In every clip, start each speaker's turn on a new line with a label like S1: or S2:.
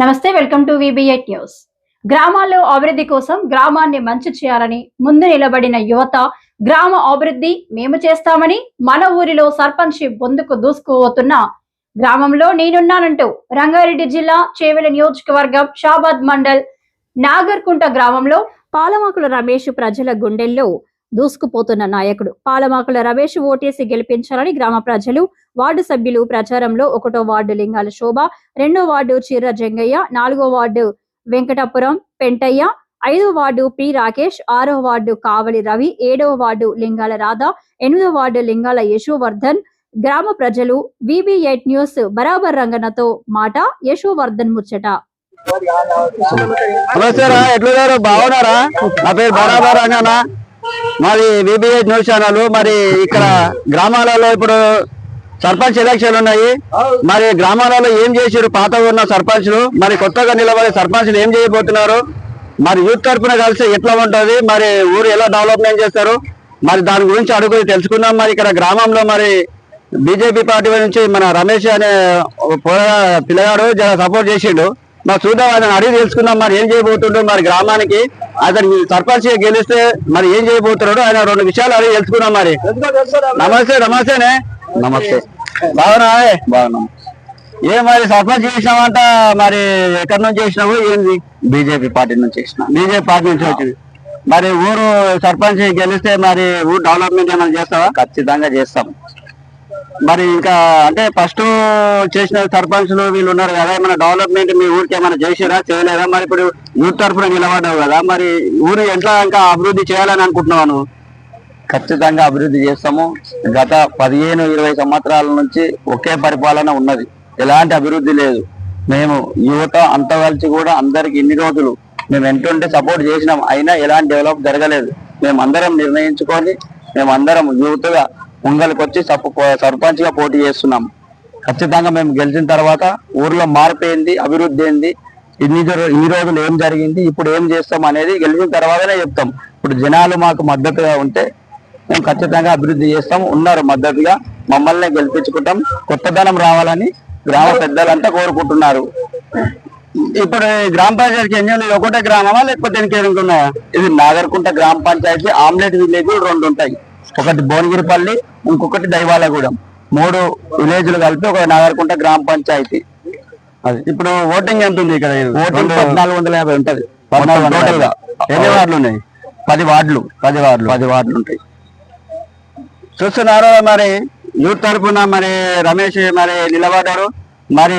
S1: నమస్తే welcome to విబిఎట్ news గ్రామాల్లో అభివృద్ధి కోసం గ్రామాన్ని మంచి చేయాలని ముందు నిలబడిన యువత గ్రామ అభివృద్ధి మేము చేస్తామని మన ఊరిలో సర్పంచ్ బొందుకు దూసుకుపోతున్న గ్రామంలో నేనున్నానంటూ రంగారెడ్డి జిల్లా చేవెల నియోజకవర్గం షాబాద్ మండల్ నాగర్కుంట గ్రామంలో పాలమాకుల రమేష్ ప్రజల గుండెల్లో దూసుకుపోతున్న నాయకుడు. పాలమాకుల రమేష్ ఓటేసి గెలిపించాలని గ్రామ ప్రజలు వార్డు సభ్యులు ప్రచారంలో ఒకటో వార్డు లింగాల శోభ రెండో వార్డు చీర జంగయ్య నాలుగో వార్డు వెంకటాపురం పెంటయ్య ఐదో వార్డు పి రాకేష్ ఆరో వార్డు కావలి రవి ఏడవ వార్డు లింగాల రాధ ఎనిమిదో వార్డు లింగాల యశోవర్ధన్. గ్రామ ప్రజలు విబి ఎయిట్ న్యూస్ బరాబర్ రంగనతో మాట యశోవర్ధన్ ముచ్చట.
S2: నమస్తే రా ఎట్లున్నారు బాగున్నారా? నా పేరు బరాబర్ రంగనా మాది బీబీఏ న్యూస్ ఛానల్. మరి ఇక్కడ గ్రామాలలో ఇప్పుడు సర్పంచ్ ఎలక్షన్ ఉన్నాయి. మరి గ్రామాలలో ఏం చేసారు పాత ఉన్న సర్పంచ్లు. మరి కొత్తగా నిలబడే సర్పంచ్లు ఏం చేయబోతున్నారు? మరి యూత్ తరఫున కలిసి ఎట్లా ఉంటుంది? మరి ఊరు ఎలా డెవలప్మెంట్ చేస్తారు? మరి దాని గురించి అడుగు తెలుసుకుందాం. మరి ఇక్కడ గ్రామంలో మరి బీజేపీ పార్టీ నుంచి మన రమేష్ అనే పిల్లగాడు జర సపోర్ట్ చేసిండు. మరి చూద్దాం ఆయన అడిగి తెలుసుకుందాం మరి ఏం చేయబోతుండో మరి గ్రామానికి. అతను సర్పంచ్ గెలిస్తే మరి ఏం చేయబోతున్నాడు ఆయన రెండు విషయాలు అడిగి తెలుసుకుందాం మరి. నమస్తే నమస్తేనే. నమస్తే. బాగున్నా బాగున్నాం. ఏ మరి సర్పంచ్ చేసినావంట మరి ఎక్కడి నుంచి చేసినావు? ఏంది? బీజేపీ పార్టీ నుంచి చేసిన. బీజేపీ పార్టీ నుంచి వచ్చింది. మరి ఊరు సర్పంచ్ గెలిస్తే మరి ఊరు డెవలప్మెంట్ ఏమైనా చేస్తావా? ఖచ్చితంగా చేస్తాం. మరి ఇంకా అంటే ఫస్ట్ చేసిన సర్పంచ్లు వీళ్ళు ఉన్నారు కదా ఏమైనా డెవలప్మెంట్ మీ ఊరికి ఏమైనా చేసారా చేయలేదా? మరి ఇప్పుడు యూత్ తరఫున నిలబడ్డావు కదా మరి ఊరు ఎట్లా ఇంకా అభివృద్ధి చేయాలని అనుకుంటున్నాను ఖచ్చితంగా అభివృద్ధి చేస్తాము. గత పదిహేను ఇరవై సంవత్సరాల నుంచి ఒకే పరిపాలన ఉన్నది. ఎలాంటి అభివృద్ధి లేదు. మేము యువత అంత కలిసి కూడా అందరికి ఇన్ని రోజులు మేము ఎంటుంటే సపోర్ట్ చేసినాం. అయినా ఎలాంటి డెవలప్ జరగలేదు. మేము అందరం నిర్ణయించుకొని మేము అందరం యువతగా ముంగలికి వచ్చి సర్పంచ్గా పోటీ చేస్తున్నాం. ఖచ్చితంగా మేము గెలిచిన తర్వాత ఊర్లో మార్పు ఏంది అభివృద్ధి ఏంది ఇన్ని ఈ ఇన్ని రోజులు ఏం జరిగింది ఇప్పుడు ఏం చేస్తాం అనేది గెలిచిన తర్వాతనే చెప్తాం. ఇప్పుడు జనాలు మాకు మద్దతుగా ఉంటే మేము ఖచ్చితంగా అభివృద్ధి చేస్తాం ఉన్నారు మద్దతుగా మమ్మల్ని గెలిపించుకుంటాం కొత్తదనం రావాలని గ్రామ పెద్దలంతా కోరుకుంటున్నారు. ఇప్పుడు గ్రామ పంచాయతీకి ఎన్ని ఉన్నాయి? ఒకటే గ్రామమా లేకపోతే ఇంకేమైనా ఉన్నాయా ఇది నాగర్కుంట గ్రామ పంచాయతీ ఆమ్లెట్ విలేజ్ రెండు ఉంటాయి. ఒకటి భువనగిరిపల్లి ఇంకొకటి దైవాలగూడెం. మూడు విలేజ్లు కలిపి ఒక నాగర్కుంట గ్రామ పంచాయతీ. అది. ఇప్పుడు ఓటింగ్ ఎంత ఉంది ఇక్కడ? ఓటింగ్ పద్నాలుగు వందల యాభై ఉంటది. టోటల్గా ఎన్ని వార్డులు ఉన్నాయి పది వార్డులు. పది వార్డులు. పది వార్డులు ఉంటాయి చూస్తున్నారు మరి? యూత్ తరఫున మరి రమేష్ మరి నిలబడ్డారు. మరి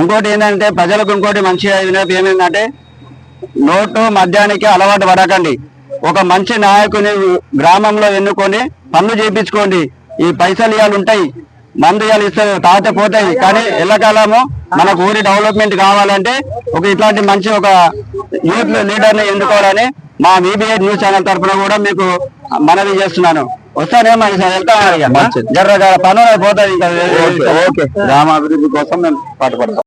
S2: ఇంకోటి ఏంటంటే ప్రజలకు ఇంకోటి మంచి వినతి ఏమైందంటే నోటు మద్యానికి అలవాటు పడకండి. ఒక మంచి నాయకుని గ్రామంలో ఎన్నుకొని పనులు చేయించుకోండి ఈ పైసలు ఇవాళ ఉంటాయి. మందు ఇవాళ ఇస్తారు తాత పోతాయి. కానీ ఎల్లకాలము మనకు ఊరి డెవలప్మెంట్ కావాలంటే ఒక ఇట్లాంటి మంచి ఒక యూత్ లీడర్ని ఎన్నుకోవాలని మా బీబీఐ న్యూస్ ఛానల్ తరఫున కూడా మీకు మనవి చేస్తున్నాను. వస్తానేమో సార్ వెళ్తాను జర్ర జర పనులు పోతాయి ఇంకా. గ్రామాభివృద్ధి కోసం మేము పాటుపడతాం.